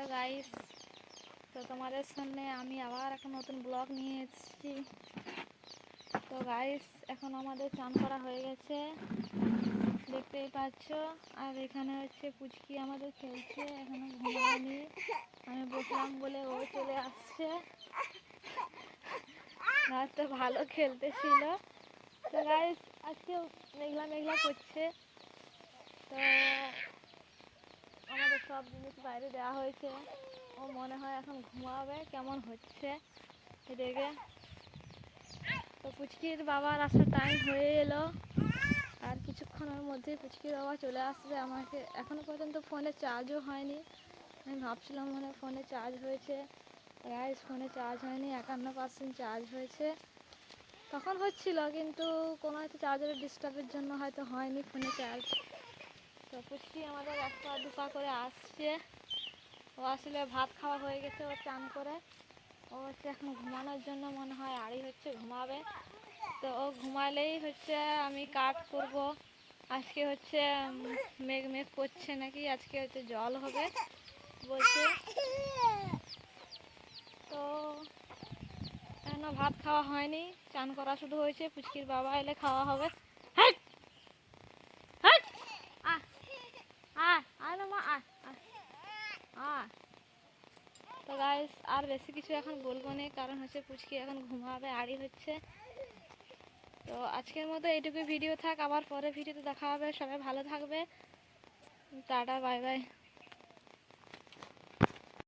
Hello guys তো তোমাদের সামনে আমি আবার একটা নতুন ব্লগ নিয়ে এসেছি। তো গাইস এখন আমাদের চান করা হয়ে গেছে। দেখতেই পাচ্ছ, আর এখানে হচ্ছে পুচকি আমাদের খেলছে। এখনও ঘুমায়নি। আমি বসলাম বলে ও চলে আসছে। তো ভালো খেলতেছিল তো গাইস আজকে মেঘলা মেঘলা করছে। তো সব জিনিস বাইরে দেওয়া হয়েছে। ও মনে হয় এখন ঘুমাবে, কেমন হচ্ছে? এদিকে তো পুচকির বাবার আসার টাইম হয়ে এলো। আর কিছুক্ষণের মধ্যেই পুচকির বাবা চলে আসবে আমাকে। এখনও পর্যন্ত ফোনে চার্জও হয়নি। আমি ভাবছিলাম মনে ফোনে চার্জ হয়েছে। গাইস ফোনে চার্জ হয়নি, একান্ন পার্সেন্ট চার্জ হয়েছে। তখন হচ্ছিল, কিন্তু কোনো হয়তো চার্জারের ডিস্টার্বের জন্য হয়তো হয়নি ফোনে চার্জ তো পুষ্টি আমাদের এক পা দু পা করে আসছে। ও আসলে ভাত খাওয়া হয়ে গেছে, ও চান করে। ও হচ্ছে এখন ঘুমানোর জন্য মনে হয় আড়ি হচ্ছে, ঘুমাবে। তো ও ঘুমালেই হচ্ছে আমি কাট করব। আজকে হচ্ছে মেঘ মেঘ করছে নাকি? আজকে হচ্ছে জল হবে বলছে। তো এখনও ভাত খাওয়া হয়নি, চান করা শুধু হয়েছে, পুচকির বাবা এলে খাওয়া হবে। গাইস আর বেশি কিছু এখন বলব না, কারণ হচ্ছে পুচকি এখন ঘুমাবে, আড়ি হচ্ছে। তো আজকের মতো এইটুকু ভিডিও থাক, আবার পরে ভিডিওতে দেখা হবে, সবাই ভালো থাকবে। Tata bye bye